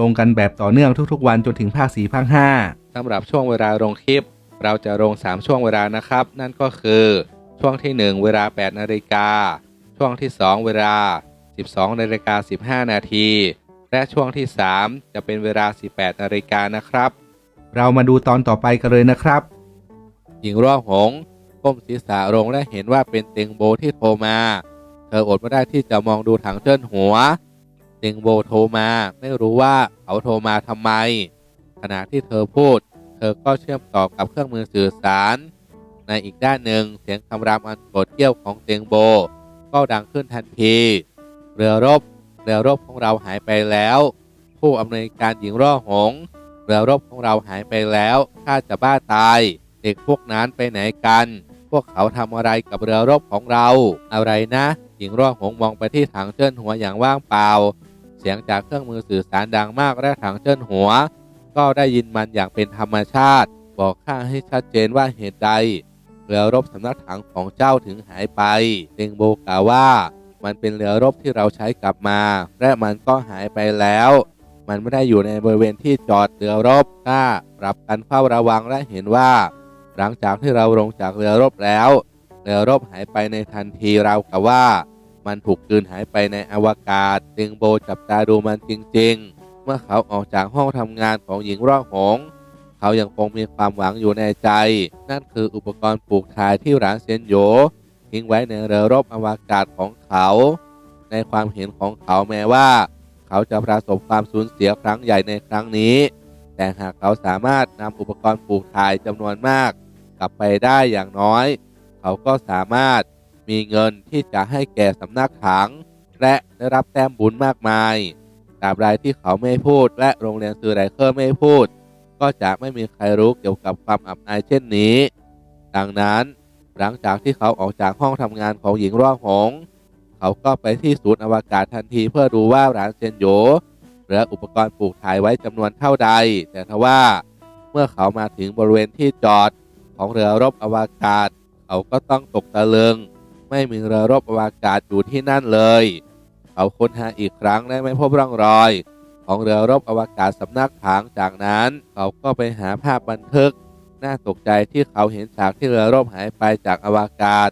ลงกันแบบต่อเนื่องทุกๆ วันจนถึงภาค4ภาค5สำหรับช่วงเวลาลงคลิป เราจะลง 3 ช่วงเวลานะครับ นั่นก็คือช่วงที่ 1 เวลา 8 นาฬิกา ช่วงที่ 2 เวลา 12 นาฬิกา 15 นาที และช่วงที่ 3 จะเป็นเวลา 18 นาฬิกานะครับ เรามาดูตอนต่อไปกันเลยนะครับ หญิงร่วงหงส์ก้มศีรษะลงและเห็นว่าเป็นเต็งโบที่โทรมา เธออดไม่ได้ที่จะมองดูถังเจิ้นหัว เต็งโบโทรมา ไม่รู้ว่าเขาโทรมาทำไม ขณะที่เธอพูด เธอก็เชื่อมต่อกับเครื่องมือสื่อสาร ในอีกด้านหนึ่งเสียงคำรามอันโกรธเกี้ยวของเต็งโบ ก็ดังขึ้นทันที เรือรบเรือรบของเราหายไปแล้ว ผู้อำนวยการหญิงร่อหง เรือรบของเราหายไปแล้วข้าจะบ้าตาย เด็กพวกนั้นไปไหนกัน พวกเขาทำอะไรกับเรือรบของเรา อะไรนะ หญิงร่อหงมองไปที่ถังเจิ้นหัวอย่างว่างเปล่า สียงจากเครื่องมือสื่อสารดังมากและถังเจิ้นหัว ก็ได้ยินมันอย่างเป็นธรรมชาติ บอกข้าให้ชัดเจนว่าเหตุใดเรือรบสำนักถังของเจ้าถึงหายไปเตงโบกล่าวว่า มันเป็นเรือรบที่เราใช้กลับมา และมันก็หายไปแล้ว มันไม่ได้อยู่ในบริเวณที่จอดเรือรบข้าปรับกันเฝ้าระวังและเห็นว่า หลังจากที่เราลงจากเรือรบแล้ว เรือรบหายไปในทันทีเรากับว่า มันถูกกลืนหายไปในอวกาศเตงโบจับตาดูมันจริง ๆ เมื่อเขาออกจากห้องทำงานของหญิงร่องหงส์เขายังคงมีความหวังอยู่ในใจ นั่นคืออุปกรณ์ปลูกถ่ายที่ร้านเซยนโยทิ้งไว้ในเรือรบอวกาศของเขา ในความเห็นของเขาแม้ว่า เขาจะประสบความสูญเสียครั้งใหญ่ในครั้งนี้ แต่หากเขาสามารถนำอุปกรณ์ปลูกถ่ายจำนวนมาก กลับไปได้อย่างน้อย เขาก็สามารถ มีเงินที่จะให้แก่สำนักถัง และได้รับแต้มบุญมากมายตราบใดที่เขาไม่พูด และโรงเรียนซูไรเคอร์ไม่พูด ก็จะไม่มีใครรู้เกี่ยวกับความอับอายเช่นนี้ ดังนั้นหลังจากที่เขาออกจากห้องทำงานของหญิงร่องหงส์เขาก็ไปที่ศูนย์อวกาศทันทีเพื่อดูว่าร้านเซนโยเหลืออุปกรณ์ปลูกถ่ายไว้จำนวนเท่าใด แต่ทว่าเมื่อเขามาถึงบริเวณที่จอดของเรือรบอวกาศ เขาก็ต้องตกตะลึง ไม่มีเรือรบอวกาศอยู่ที่นั่นเลยเขาค้นหาอีกครั้งและไม่พบร่องรอย ของเรือรบอวกาศสำนักถังจากนั้น เขาก็ไปหาภาพบันทึก น่าตกใจที่เขาเห็นฉากที่เรือรบหายไปจากอวกาศ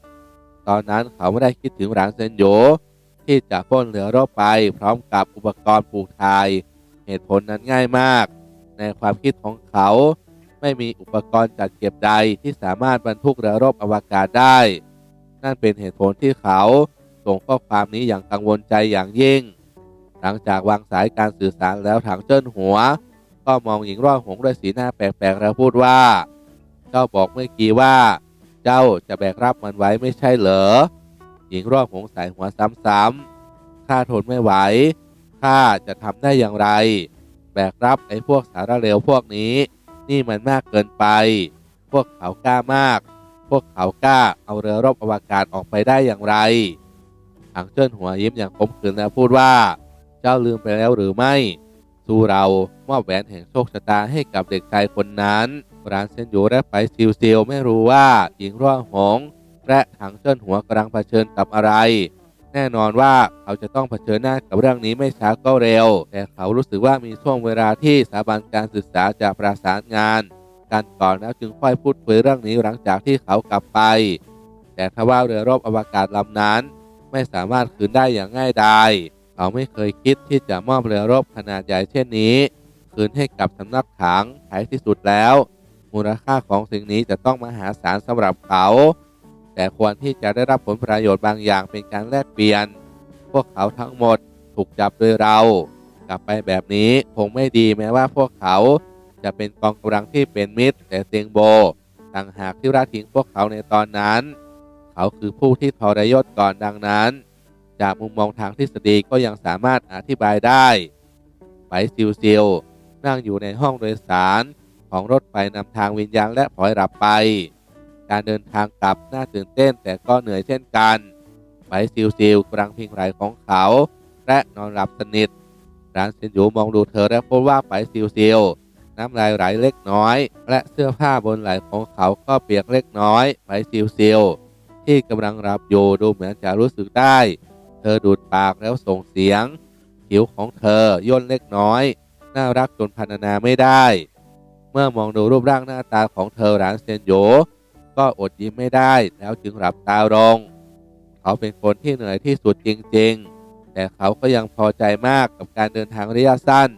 ตอนนั้นเขาไม่ได้คิดถึงหลานเซนโยที่จะปล้นเรือรบไปพร้อมกับอุปกรณ์ปลูกถ่าย เหตุผลนั้นง่ายมาก ในความคิดของเขาไม่มีอุปกรณ์จัดเก็บใดที่สามารถบรรทุกเรือรบอวกาศได้ นั่นเป็นเหตุผลที่เขาส่งข้อความนี้อย่างกังวลใจอย่างยิ่ง หลังจากวางสายการสื่อสารแล้วถังเจิ้นหัว ก็มองหญิงร่องหงด้วยสีหน้าแปลกๆแล้วพูดว่า เจ้าบอกเมื่อกี้ว่า เจ้าจะแบกรับมันไว้ไม่ใช่เหรอ หญิงร่องหงส์ใส่หัวซ้ำๆข้าทนไม่ไหวข้าจะทำได้อย่างไร แบกรับไอ้พวกสารเลวพวกนี้ นี่มันมากเกินไป พวกเขากล้ามาก วกเขากล้าเอาเรือรบอวกาศออกไปได้อย่างไรถังเจิ้นหัวยิ้มอย่างขมขื่นแล้วพูดว่า เจ้าลืมไปแล้วหรือไม่สู้เรามอบแหวนแห่งโชคชะตาให้กับเด็กชายคนนั้นร้านเซนโยและไปซิวซิลไม่รู้ว่าหญิงร่วงหงและถังเจิ้นหัวกำลังเผชิญกับอะไร แน่นอนว่าเขาจะต้องเผชิญหน้ากับเรื่องนี้ไม่ช้าก็เร็ว แต่เขารู้สึกว่ามีช่วงเวลาที่สถาบันการศึกษาจะประสานงาน กันก่อนแล้วจึงค่อยพูดคุยเรื่องนี้หลังจากที่เขากลับไป แต่ทว่าเรือรบอวกาศลำนั้น ไม่สามารถคืนได้อย่างง่ายดายเขาไม่เคยคิดที่จะมอบเรือรบขนาดใหญ่เช่นนี้ คืนให้กับสำนักถังท้ายที่สุดแล้ว มูลค่าของสิ่งนี้จะต้องมหาศาลสำหรับเขา แต่ควรที่จะได้รับผลประโยชน์บางอย่างเป็นการแลกเปลี่ยน พวกเขาทั้งหมดถูกจับโดยเรา กลับไปแบบนี้คงไม่ดีแม้ว่าพวกเขา จะเป็นกองกำลังที่เป็นมิตรแต่เตียงโบต่างหากที่ละทิ้งพวกเขาในตอนนั้น เขาคือผู้ที่ทรยศก่อนดังนั้น จากมุมมองทางทฤษฎีก็ยังสามารถอธิบายได้ไปซิวซิวนั่งอยู่ในห้องโดยสารของรถไฟนำทางวิญญาณและพลอยหลับไป การเดินทางกลับน่าตื่นเต้นแต่ก็เหนื่อยเช่นกันไปซิวซิวกำลังพิงไหลของเขา และนอนหลับสนิทร้านเซนยูมองดูเธอและพบว่าไปซิวซิว น้ำลายไหลเล็กน้อย และเสื้อผ้าบนไหล่ของเขาก็เปียกเล็กน้อยไปซิวซิวที่กำลังหลับอยู่ดูเหมือนจะรู้สึกได้ เธอดูดปากแล้วส่งเสียง ผิวของเธอย่นเล็กน้อย น่ารักจนพรรณนาไม่ได้ เมื่อมองดูรูปร่างหน้าตาของเธอหลานเซนโยก็อดยิ้มไม่ได้แล้วจึงหลับตาลง เขาเป็นคนที่เหนื่อยที่สุดจริงๆ แต่เขาก็ยังพอใจมากกับการเดินทางระยะสั้น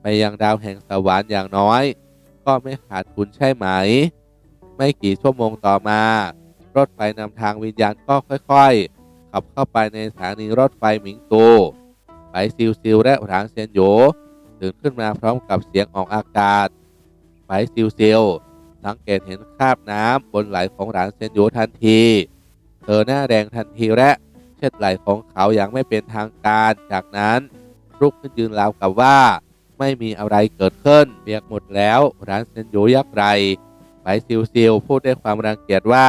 ไปยังดาวแห่งสวรรค์อย่างน้อย ก็ไม่ขาดทุนใช่ไหม ไม่กี่ชั่วโมงต่อมา รถไฟนำทางวิญญาณก็ค่อยๆ ขับเข้าไปในสถานีรถไฟหมิงตูไปซิวซิวและหลางเซียนโยตื่นขึ้นมาพร้อมกับเสียงออกอากาศไปซิวซิวสังเกตเห็นคราบน้ำบนไหลของหลานเซียนโยทันที เธอหน้าแดงทันทีและเช็ดไหลของเขาอย่างไม่เป็นทางการ จากนั้นลุกขึ้นยืนราวกับว่า ไม่มีอะไรเกิดขึ้นเบียกหมดแล้วร้านเซนโยยักษ์ไรไปซิวซิวพูดด้วยความรังเกียจว่า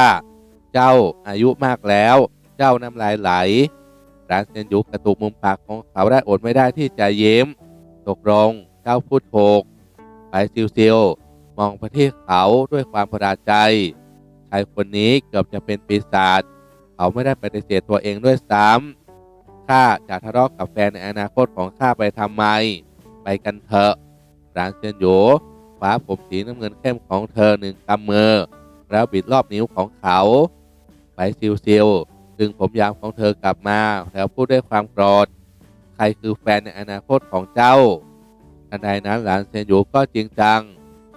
เจ้าอายุมากแล้ว เจ้าน้ำลายไหล ร้านเซนยูกระตุกมุมปากของเขาได้อดไม่ได้ที่จะยิ้มตกลงเจ้าพูดถูกไปซิวซิวมองไปที่เขาด้วยความพอใจชายคนนี้เกือบจะเป็นปีศาจเขาไม่ได้ปฏิเสธตัวเองด้วยซ้ำข้าจะทะเลาะกับแฟนในอนาคตของข้าไปทำไม ไปกันเถอะรานเซียนโยคว้าผมสีน้ำเงินเข้มของเธอหนึ่งกำมือ แล้วบิดรอบนิ้วของเขา ไปซิวซิวดึงผมยาวของเธอกลับมา แล้วพูดด้วยความโกรธ ใครคือแฟนในอนาคตของเจ้าทันใดนั้นหลานเซียนโยก็จริงจัง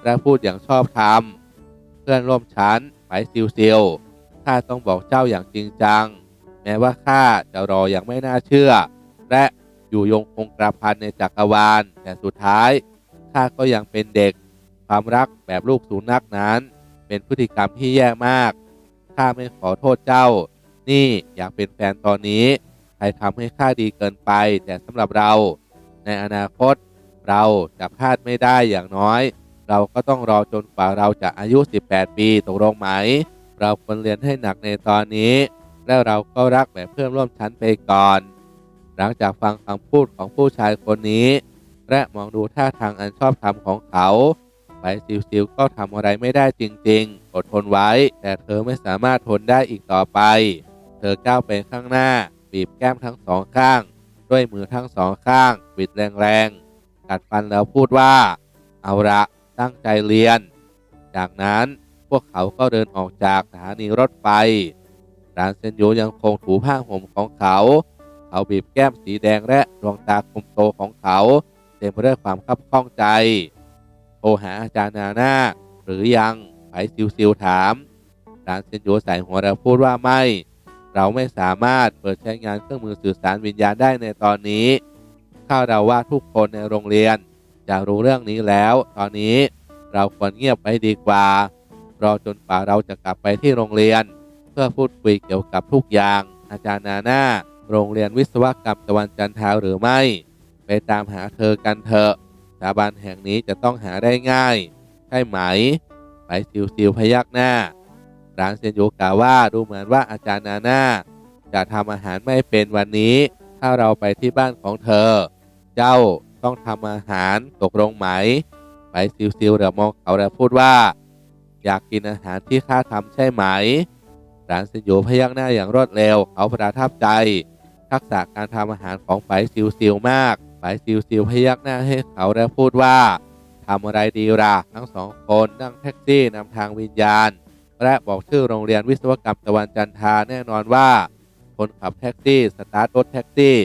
และพูดอย่างชอบธรรมเพื่อนร่วมชั้นไปซิวซิวข้าต้องบอกเจ้าอย่างจริงจัง แม้ว่าข้าจะรออย่างไม่น่าเชื่อ และ อยู่ยงคงกระพันในจักรวาล แต่สุดท้ายข้าก็ยังเป็นเด็ก ความรักแบบลูกสุนัขนั้น เป็นพฤติกรรมที่แย่มากข้าไม่ขอโทษเจ้า นี่อยากเป็นแฟนตอนนี้ ใครทำให้ข้าดีเกินไป แต่สำหรับเรา ในอนาคต เราจะพลาดไม่ได้อย่างน้อย เราก็ต้องรอจนกว่าเราจะอายุ 18 ปีตกลงไหม เราควรเรียนให้หนักในตอนนี้ แล้วเราก็รักแบบเพื่อนร่วมชั้นไปก่อน หลังจากฟังคำพูดของผู้ชายคนนี้ และมองดูท่าทางอันชอบธรรมของเขาไปซิวซิวก็ทำอะไรไม่ได้จริง ๆ อดทนไว้ แต่เธอไม่สามารถทนได้อีกต่อไป เธอก้าวไปข้างหน้า บีบแก้มทั้งสองข้าง ด้วยมือทั้งสองข้าง บิดแรงๆ กัดฟันแล้วพูดว่า เอาละตั้งใจเรียน จากนั้นพวกเขาก็เดินออกจากสถานีรถไฟร้านเซนโยยังคงถูผ้าห่มของเขา เขาบีบแก้มสีแดงและดวงตาคมโตของเขาเต็มไปด้วยความคับข้องใจโทรหาอาจารย์นาหน่าหรือยังไผซิวซิวถามร้านเซนโยใส่หัวแล้วพูดว่าไม่ เราไม่สามารถเปิดใช้งานเครื่องมือสื่อสารวิญญาณได้ในตอนนี้ข้าเราว่าทุกคนในโรงเรียนจะรู้เรื่องนี้แล้ว ตอนนี้เราควรเงียบไว้ดีกว่า รอจนกว่าเราจะกลับไปที่โรงเรียน เพื่อพูดคุยเกี่ยวกับทุกอย่าง อาจารย์นาหน่า โรงเรียนวิศวกรรมตะวันจันทราหรือไม่ ไปตามหาเธอกันเถอะสถาบันแห่งนี้จะต้องหาได้ง่าย ใช่ไหม ไปซิวซิวพยักหน้า ร้านเซนโยกล่าวว่าดูเหมือนว่าอาจารย์นาน่าจะทำอาหารไม่เป็นวันนี้ ถ้าเราไปที่บ้านของเธอ เจ้าต้องทำอาหารตกลงไหม ไปซิวซิวเดี๋ยวมองเขาแล้วพูดว่า อยากกินอาหารที่ข้าทำใช่ไหมร้านเซนโยพยักหน้าอย่างรวดเร็วเขาประทับใจ ทักษะการทำอาหารของไปซิวซิวมากไปซิวซิวพยักหน้าให้เขาแล้วพูดว่าทำอะไรดีล่ะทั้งสองคนนั่งแท็กซี่นำทางวิญญาณ และบอกชื่อโรงเรียนวิศวกรรมตะวันจันทาแน่นอนว่า คนขับแท็กซี่สตาร์ทรถแท็กซี่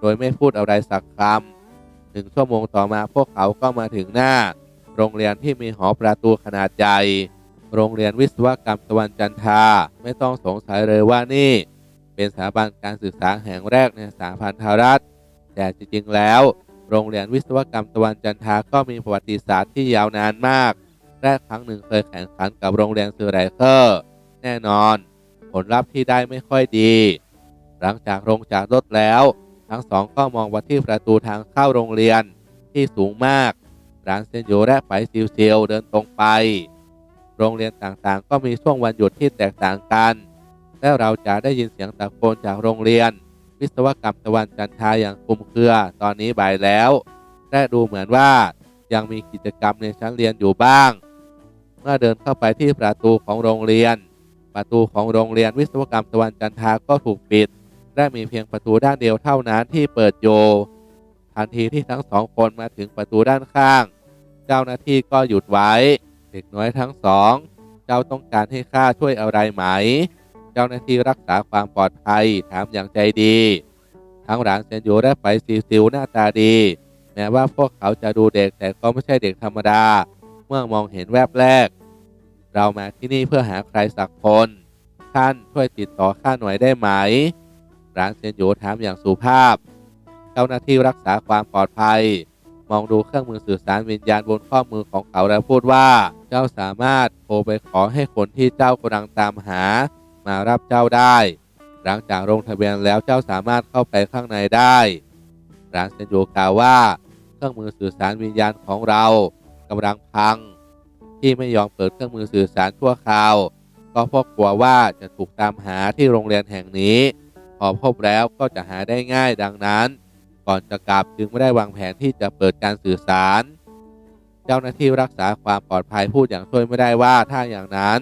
โดยไม่พูดอะไรสักคำหนึ่งชั่วโมงต่อมาพวกเขาก็มาถึงหน้า โรงเรียนที่มีหอประตูขนาดใหญ่ โรงเรียนวิศวกรรมตะวันจันทาไม่ต้องสงสัยเลยว่านี่ เป็นสถาบันการศึกษาแห่งแรกในสาพันธรัฐ แต่จริงๆแล้ว โรงเรียนวิศวกรรมตะวันจันทาก็มีประวัติศาสตร์ที่ยาวนานมากและครั้งหนึ่งเคยแข่งขันกับโรงเรียนซูไรเคอร์ แน่นอน ผลลัพธ์ที่ได้ไม่ค่อยดี หลังจากลงจากรถแล้ว ทั้งสองก็มองไปที่ประตูทางเข้าโรงเรียนที่สูงมากหลานเซนโยและไปซิวเซียวเดินตรงไป โรงเรียนต่างๆ ก็มีช่วงวันหยุดที่แตกต่างกัน และเราจะได้ยินเสียงตะโกนจากโรงเรียน วิศวกรรมตะวันจันทาอย่างคุมเครือ ตอนนี้บ่ายแล้ว และดูเหมือนว่ายังมีกิจกรรมในชั้นเรียนอยู่บ้าง เมื่อเดินเข้าไปที่ประตูของโรงเรียน ประตูของโรงเรียนวิศวกรรมตะวันจันทาก็ถูกปิด และมีเพียงประตูด้านเดียวเท่านั้นที่เปิดอยู่ทันทีที่ทั้งสองคนมาถึงประตูด้านข้าง เจ้าหน้าที่ก็หยุดไว้ เด็กน้อยทั้งสอง เจ้าต้องการให้ข้าช่วยอะไรไหม จ้าหน้าที่รักษาความปลอดภัยถามอย่างใจดี ทั้งหลานเซนโยและไปซีซิลหน้าตาดี แม้ว่าพวกเขาจะดูเด็กแต่ก็ไม่ใช่เด็กธรรมดา เมื่อมองเห็นแวบแรก เรามาที่นี่เพื่อหาใครสักคนท่านช่วยติดต่อข้าหน่อยได้ไหมหลานเซนโยถามอย่างสุภาพ เจ้าหน้าที่รักษาความปลอดภัย มองดูเครื่องมือสื่อสารวิญญาณบนข้อมือของเขาแล้วพูดว่า เจ้าสามารถโทรไปขอให้คนที่เจ้ากำลังตามหา มารับเจ้าได้ หลังจากลงทะเบียนแล้วเจ้าสามารถเข้าไปข้างในได้ร้านเซนโยกล่าวว่า เครื่องมือสื่อสารวิญญาณของเรากำลังพัง ที่ไม่ยอมเปิดเครื่องมือสื่อสารชั่วคราว ก็เพราะกลัวว่าจะถูกตามหาที่โรงเรียนแห่งนี้ พอพบแล้วก็จะหาได้ง่ายดังนั้น ก่อนจะกลับจึงไม่ได้วางแผนที่จะเปิดการสื่อสาร เจ้าหน้าที่รักษาความปลอดภัยพูดอย่างช่วยไม่ได้ว่าถ้าอย่างนั้น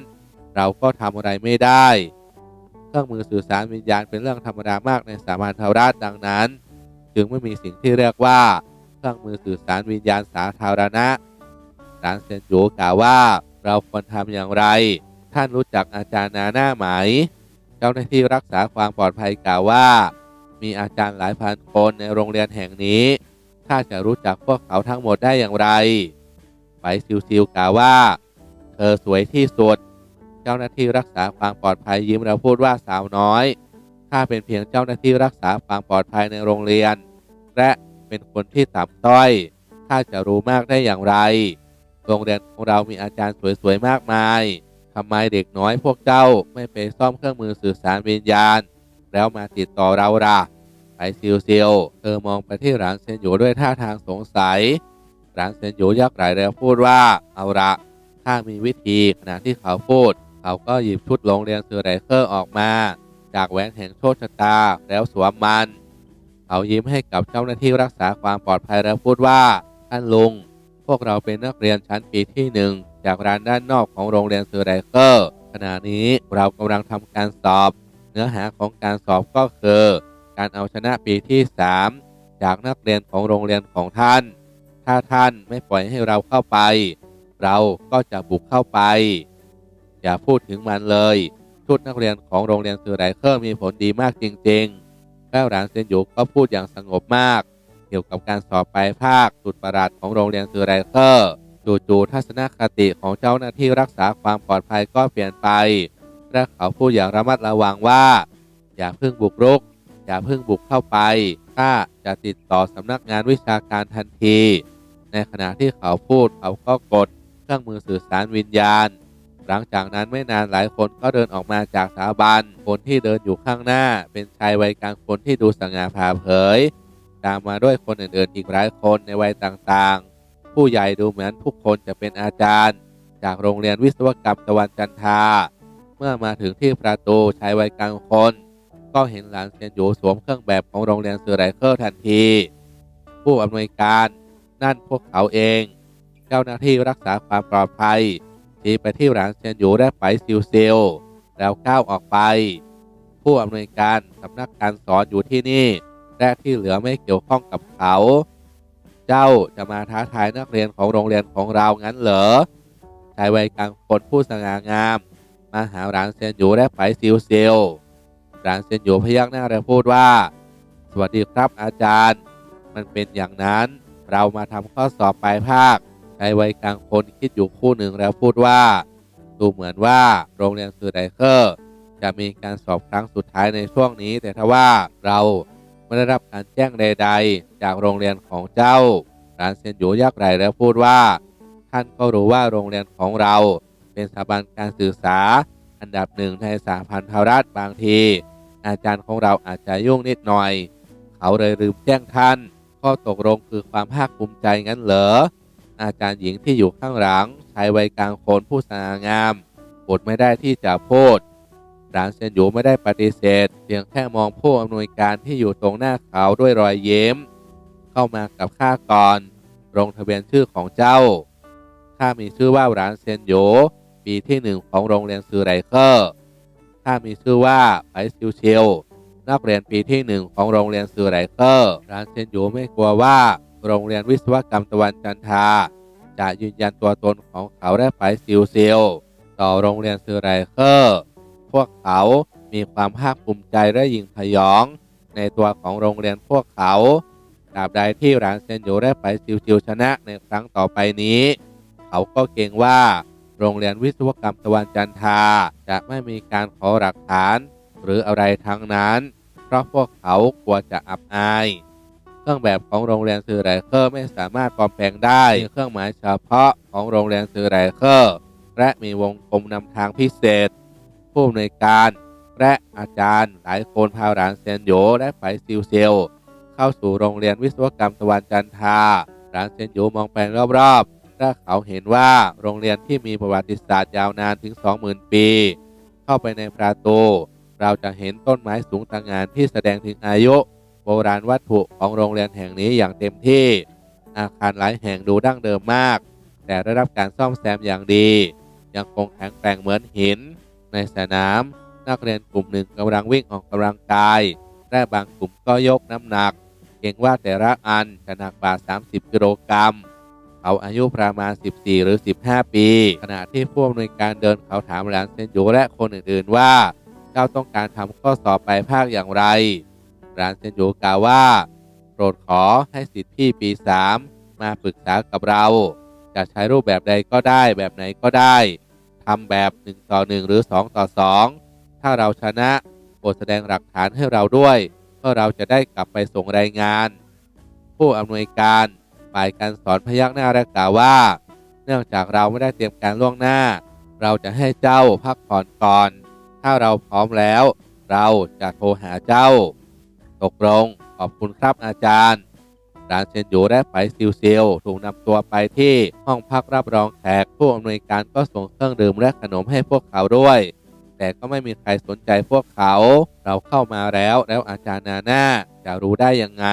เราก็ทำอะไรไม่ได้ เครื่องมือสื่อสารวิญญาณเป็นเรื่องธรรมดามากในสามัญทรรมาชดังนั้น จึงไม่มีสิ่งที่เรียกว่า เครื่องมือสื่อสารวิญญาณสาธารณะหลานเซนจูกล่าวว่าเราควรทำอย่างไร ท่านรู้จักอาจารย์นาหน้าไหม เจ้าหน้าที่รักษาความปลอดภัยกล่าวว่า มีอาจารย์หลายพันคนในโรงเรียนแห่งนี้ถ้าจะรู้จักพวกเขาทั้งหมดได้อย่างไร ไปซิวซิวกล่าวว่า เธอสวยที่สุด เจ้าหน้าที่รักษาความปลอดภัยยิ้มแล้วพูดว่าสาวน้อยถ้าเป็นเพียงเจ้าหน้าที่รักษาความปลอดภัยในโรงเรียน และเป็นคนที่ต่ำต้อยถ้าจะรู้มากได้อย่างไร โรงเรียนของเรามีอาจารย์สวยๆมากมายทำไมเด็กน้อยพวกเจ้าไม่ไปซ่อมเครื่องมือสื่อสารวิญญาณ แล้วมาติดต่อเราล่ะไปซิวซิวเธอมองไปที่หลานเซนโยด้วยท่าทางสงสัยหลานเซนโยยักไหลแล้วพูดว่าเอาละถ้ามีวิธีขณะที่เขาพูด เขาก็หยิบชุดโรงเรียนเสือไรเคอร์ออกมา จากแหวนแห่งโชคชะตาแล้วสวมมัน เขายิ้มให้กับเจ้าหน้าที่รักษาความปลอดภัยแล้วพูดว่าท่านลุง พวกเราเป็นนักเรียนชั้นปีที่หนึ่งจากร้านด้านนอกของโรงเรียนเสือไรเคอร์ขณะนี้เรากำลังทำการสอบ เนื้อหาของการสอบก็คือ การเอาชนะปีที่ 3 จากนักเรียนของโรงเรียนของท่าน ถ้าท่านไม่ปล่อยให้เราเข้าไป เราก็จะบุกเข้าไป อย่าพูดถึงมันเลย ชุดนักเรียนของโรงเรียนสื่อไรเคอร์มีผลดีมากจริงๆแป้วหลานเซนยูก็พูดอย่างสงบมาก เกี่ยวกับการสอบปลายภาคสุดประหลาดของโรงเรียนสื่อไรเคอร์จู่ๆทัศนคติของเจ้าหน้าที่รักษาความปลอดภัยก็เปลี่ยนไปและเขาพูดอย่างระมัดระวังว่า อย่าเพิ่งบุกรุก อย่าเพิ่งบุกเข้าไปถ้าจะติดต่อสำนักงานวิชาการทันที ในขณะที่เขาพูดเขาก็กดเครื่องมือสื่อสารวิญญาณ หลังจากนั้นไม่นานหลายคนก็เดินออกมาจากสถาบัน คนที่เดินอยู่ข้างหน้า เป็นชายวัยกลางคนที่ดูสง่าผ่าเผย ตามมาด้วยคนอื่นๆอีกหลายคนในวัยต่างๆ ผู้ใหญ่ดูเหมือนทุกคนจะเป็นอาจารย์ จากโรงเรียนวิศวกรรมตะวันจันทา เมื่อมาถึงที่ประตูชายวัยกลางคน ก็เห็นหลานเซียนหยูสวมเครื่องแบบของโรงเรียนสื่อไรเคอร์ทันที ผู้อำนวยการนั่นพวกเขาเอง เจ้าหน้าที่รักษาความปลอดภัยีไปที่หลานเซียนหยูและไปซิวซิลแล้วก้าวออกไป ผู้อำนวยการสำนักการสอนอยู่ที่นี่ และที่เหลือไม่เกี่ยวข้องกับเขา เจ้าจะมาท้าทายนักเรียนของโรงเรียนของเรางั้นเหรอชายวัยกลางคนผู้สง่างาม มาหาหลานเซียนหยูและไปซิวซิลหลานเซียนหยูพยักหน้าและพูดว่า สวัสดีครับอาจารย์ มันเป็นอย่างนั้นเรามาทำข้อสอบปลายภาค ชายวัยกลางคนคิดอยู่คู่หนึ่งแล้วพูดว่า ดูเหมือนว่าโรงเรียนสื่อไดเคอร์ จะมีการสอบครั้งสุดท้ายในช่วงนี้ แต่ถ้าว่าเราไม่ได้รับการแจ้งใด ๆ จากโรงเรียนของเจ้าร้านเซียนหยูยักไหลแล้วพูดว่า ท่านก็รู้ว่าโรงเรียนของเรา เป็นสถาบันการศึกษา อันดับหนึ่งในสาพันธรัฐบางที อาจารย์ของเราอาจจะยุ่งนิดหน่อย เขาเลยลืมแจ้งท่าน ข้อข้อตกลงคือความภาคภูมิใจงั้นเหรอ อาจารย์หญิงที่อยู่ข้างหลังชายวัยกลางคนผู้สง่างามอดไม่ได้ที่จะพูดหลานเซนอยู่ไม่ได้ปฏิเสธ เพียงแค่มองผู้อำนวยการที่อยู่ตรงหน้าเขาด้วยรอยเย้ม เข้ามากับข้าก่อนลงทะเบียนชื่อของเจ้าข้ามีชื่อว่าหลานเซนโยปีที่หนึ่งของโรงเรียนซือไรเคอร์ข้ามีชื่อว่าไปซิวเชลนักเรียนปีที่หนึ่งของโรงเรียนซือไรเคอร์หลานเซนโยไม่กลัวว่า โรงเรียนวิศวกรรมตะวันจันทา จะยืนยันตัวตนของเขาได้ไปซิวเซลต่อโรงเรียนซือไรเคอร์ พวกเขามีความภาคภูมิใจและยิ่งพยอง ในตัวของโรงเรียนพวกเขาตราบใดที่หลานเซนโยได้ไปซิวๆชนะในครั้งต่อไปนี้ เขาก็เกรงว่าโรงเรียนวิศวกรรมตะวันจันทาจะไม่มีการขอหลักฐาน หรืออะไรทั้งนั้น เพราะพวกเขากลัวจะอับอาย เครื่องแบบของโรงเรียนซือไรเคอร์ไม่สามารถปลอมแปลงได้มีเครื่องหมายเฉพาะของโรงเรียนซือไรเคอร์และมีวงกลมนำทางพิเศษ ผู้อำนวยการและอาจารย์หลายคนพาหลานเซนโยและไปซิวเซล เข้าสู่โรงเรียนวิศวกรรมตะวันจันทาหลานเซนโยมองไปรอบๆและเขาเห็นว่าโรงเรียนที่มีประวัติศาสตร์ยาวนานถึง 20,000 ปี เข้าไปในประตูเราจะเห็นต้นไม้สูงต่างงานที่แสดงถึงอายุ โบราณวัตถุของโรงเรียนแห่งนี้อย่างเต็มที่ อาคารหลายแห่งดูดั้งเดิมมาก แต่ได้รับการซ่อมแซมอย่างดี ยังคงแข็งแกร่งเหมือนหิน ในสนาม นักเรียนกลุ่มหนึ่งกำลังวิ่งออกกำลังกาย และบางกลุ่มก็ยกน้ำหนัก เกรงว่าแต่ละอันจะหนักกว่า 30 กิโลกรัมเขาอายุประมาณ 14 หรือ 15 ปี ขณะที่ผู้อำนวยการเดินเขาถามหลานเซนโยและคนอื่นๆว่า เจ้าต้องการทำข้อสอบปลายภาคอย่างไร หลานเซนโยกล่าวว่า โปรดขอให้สิทธิพี่ปี 3 มาปรึกษากับเรา จะใช้รูปแบบใดก็ได้แบบไหนก็ได้ทำแบบ 1 ต่อ 1 หรือ 2 ต่อ 2 ถ้าเราชนะโปรดแสดงหลักฐานให้เราด้วยเพื่อเราจะได้กลับไปส่งรายงาน ผู้อำนวยการฝ่ายการสอนพยักหน้าและกล่าวว่า เนื่องจากเราไม่ได้เตรียมการล่วงหน้า เราจะให้เจ้าพักผ่อนก่อน ถ้าเราพร้อมแล้ว เราจะโทรหาเจ้า ตกลงขอบคุณครับอาจารย์หลานเซนโยและไปซิวเซลถูกนำตัวไปที่ห้องพักรับรองแขกผู้อำนวยการก็ส่งเครื่องดื่มและขนมให้พวกเขาด้วย แต่ก็ไม่มีใครสนใจพวกเขา เราเข้ามาแล้วแล้วอาจารย์นาหน่าจะรู้ได้ยังไง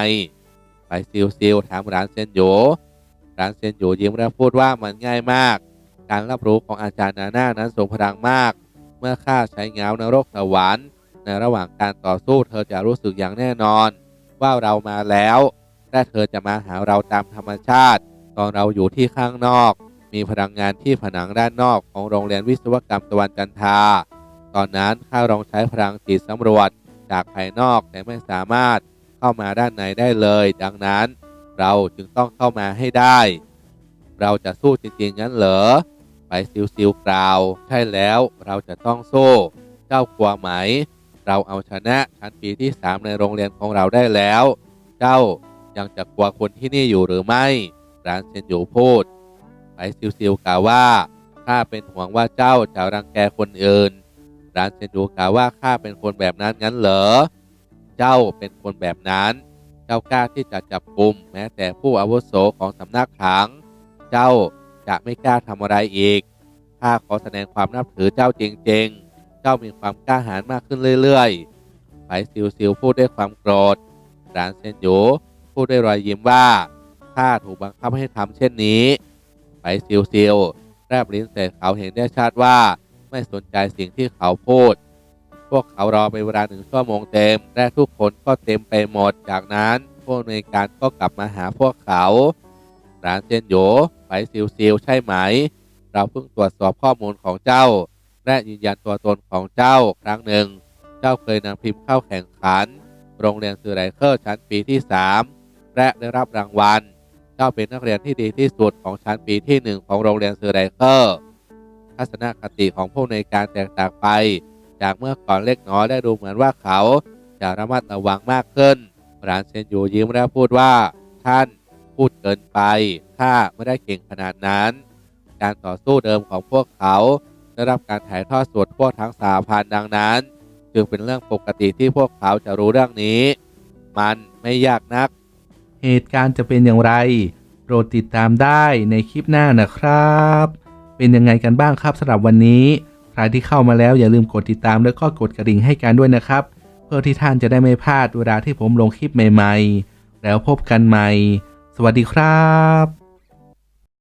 ไปซิวซิวถามร้านเซนโยร้านเซนโยยิ้มและพูดว่ามันง่ายมาก การรับรู้ของอาจารย์นาหน่านั้นทรงพลังมาก เมื่อข้าใช้เงานรกสวรรค์ ในระหว่างการต่อสู้เธอจะรู้สึกอย่างแน่นอน ว่าเรามาแล้วและเธอจะมาหาเราตามธรรมชาติ ตอนเราอยู่ที่ข้างนอก มีพลังงานที่ผนังด้านนอกของโรงเรียนวิศวกรรมตะวันจันทาตอนนั้นข้าลองใช้พลังจิตสำรวจจากภายนอกแต่ไม่สามารถเข้ามาด้านในได้เลย ดังนั้น เราจึงต้องเข้ามาให้ได้ เราจะสู้จริงๆงั้นเหรอไปซิวซิวกล่าว ใช่แล้วเราจะต้องสู้ เจ้ากลัวไหม เราเอาชนะชั้นปีที่ 3 ในโรงเรียนของเราได้แล้ว เจ้ายังจะกลัวคนที่นี่อยู่หรือไม่ร้านเซนอยู่พูดไปซิวซิวกล่าวว่าข้าเป็นห่วงว่าเจ้าจะรังแกคนอื่นร้านเซนดูกล่าวว่าข้าเป็นคนแบบนั้นงั้นเหรอ เจ้าเป็นคนแบบนั้น เจ้ากล้าที่จะจับกลุ่มแม้แต่ผู้อาวุโสของสำนักขัง เจ้าจะไม่กล้าทำอะไรอีกข้าขอแสดงความนับถือเจ้าจริงๆ เจ้ามีความกล้าหาญมากขึ้นเรื่อยๆ ไปซิวซิวพูดด้วยความโกรธรานเซนโยพูดด้วยรอยยิ้มว่าข้าถูกบังคับให้ทำเช่นนี้ ไปซิวซิวแรบลิ้นใส่เขาเห็นได้ชัดว่าไม่สนใจสิ่งที่เขาพูด พวกเขารอไปเวลาหนึ่งชั่วโมงเต็ม และทุกคนก็เต็มไปหมด จากนั้นผู้อำนวยการก็กลับมาหาพวกเขาร้านเซนโยไปซิวซิวใช่ไหม เราเพิ่งตรวจสอบข้อมูลของเจ้า และยืนยันตัวตนของเจ้าครั้งหนึ่ง เจ้าเคยนำพิมพ์เข้าแข่งขัน โรงเรียนซือไรเคอร์ชั้นปีที่ 3 และได้รับรางวัล เจ้าเป็นนักเรียนที่ดีที่สุดของชั้นปีที่ 1 ของโรงเรียนซือไรเคอร์ทัศนคติของผู้ในการแตกต่างไป จากเมื่อก่อนเล็กน้อยได้ดูเหมือนว่าเขาจะระมัดระวังมากขึ้นหลานเซนยูยิ้มและพูดว่า ท่านพูดเกินไปข้าไม่ได้เก่งขนาดนั้น การต่อสู้เดิมของพวกเขา ได้รับการถ่ายทอดสดทั่วทั้งสาพันธ์ดังนั้น จึงเป็นเรื่องปกติที่พวกเขาจะรู้เรื่องนี้ มันไม่ยากนัก เหตุการณ์จะเป็นอย่างไร โปรดติดตามได้ในคลิปหน้านะครับ เป็นยังไงกันบ้างครับสำหรับวันนี้ ใครที่เข้ามาแล้วอย่าลืมกดติดตามแล้วก็กดกระดิ่งให้กันด้วยนะครับ เพื่อที่ท่านจะได้ไม่พลาดเวลาที่ผมลงคลิปใหม่ ๆ แล้วพบกันใหม่ สวัสดีครับ